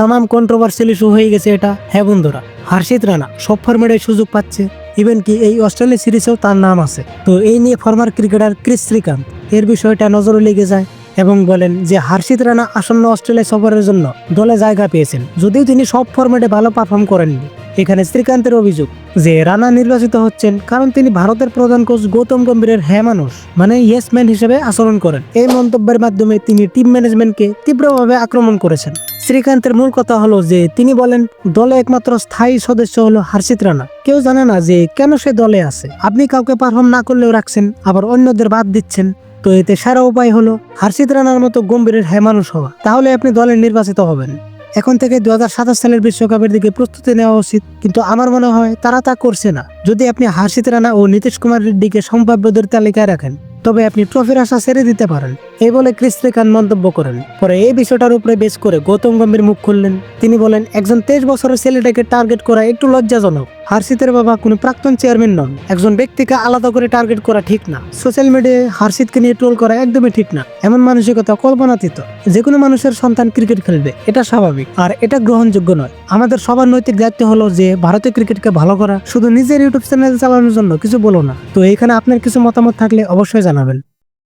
তামাম controversial issue হয়ে গেছে এটা। হ্যাঁ বন্ধুরা, হার্ষিত রানা, সব ফর্মেটে সুযোগ পাচ্ছে। ইভেন কি এই অস্ট্রেলিয়া সিরিজেও তার নাম আছে। তো এই নিয়ে ফর্মার ক্রিকেটার ক্রিস শ্রীকান্ত এর বিষয়টা নজরে লেগে যায় এবং বলেন যে হার্ষিত রানা আসন্ন অস্ট্রেলিয়া সফরের জন্য দলে জায়গা পেয়েছেন। যদিও তিনি সব ফর্মেটে ভালো পারফর্ম করেননি। এখানে শ্রীকান্তের অভিযোগ যে রানা নির্বাচিত হচ্ছেন কারণ তিনি ভারতের প্রধান কোচ গৌতম গম্ভীরের হ্যাঁ মানুষ মানে ইয়েস ম্যান হিসেবে আচরণ করেন। এই মন্তব্যের মাধ্যমে তিনি টিম ম্যানেজমেন্টকে তীব্রভাবে আক্রমণ করেছেন। শ্রীকান্তের মূল কথা হলো যে তিনি বলেন, দলে একমাত্র স্থায়ী সদস্য হলো হার্ষিত রানা। কেউ জানে না যে কেন সে দলে আছে। আপনি কাউকে পারফর্ম না করলেও রাখছেন, আবার অন্যদের বাদ দিচ্ছেন। তো এতে সারা উপায় হলো হার্ষিত রানার মতো গম্ভীরের হ্যাঁ মানুষ হওয়া। তাহলে আপনি দলে নির্বাচিত হবেন। এখন থেকে দু হাজার সাতাশ সালের বিশ্বকাপের দিকে প্রস্তুতি নেওয়া উচিত, কিন্তু আমার মনে হয় তারা তা করছে না। যদি আপনি হার্ষিত রানা ও নীতিশ কুমার রেড্ডিকে সম্ভাব্যদের তালিকায় রাখেন তবে আপনি ট্রফির আশা ছেড়ে দিতে পারেন। এই বলে ক্রিস খান মন্তব্য করেন। পরে এই বিষয়টার উপরে বেশ করে গৌতম গম্ভীর মুখ খুললেন। তিনি বলেন, একজন তেইশ বছরের ছেলেটাকে টার্গেট করা একটু লজ্জাজনক। হার্ষিতের বাবা কোনো প্রাক্তন চেয়ারম্যান নন। একজন ব্যক্তিকে আলাদা করে টার্গেট করা ঠিক না। সোশ্যাল মিডিয়ায় হার্ষিতকে নিয়ে ট্রোল করা একদমই ঠিক না। এমন মানসিকতা কল্পনাতীত। যে কোনো মানুষের সন্তান ক্রিকেট খেলবে। এটা স্বাভাবিক। আর এটা গ্রহণযোগ্য নয়। আমাদের সবার নৈতিক দায়িত্ব হলো যে ভারতীয় ক্রিকেটকে ভালো করা। শুধু নিজের ইউটিউব চ্যানেল চালানোর জন্য কিছু বলো না। তো এখানে আপনার কিছু মতামত থাকলে অবশ্যই Anabel.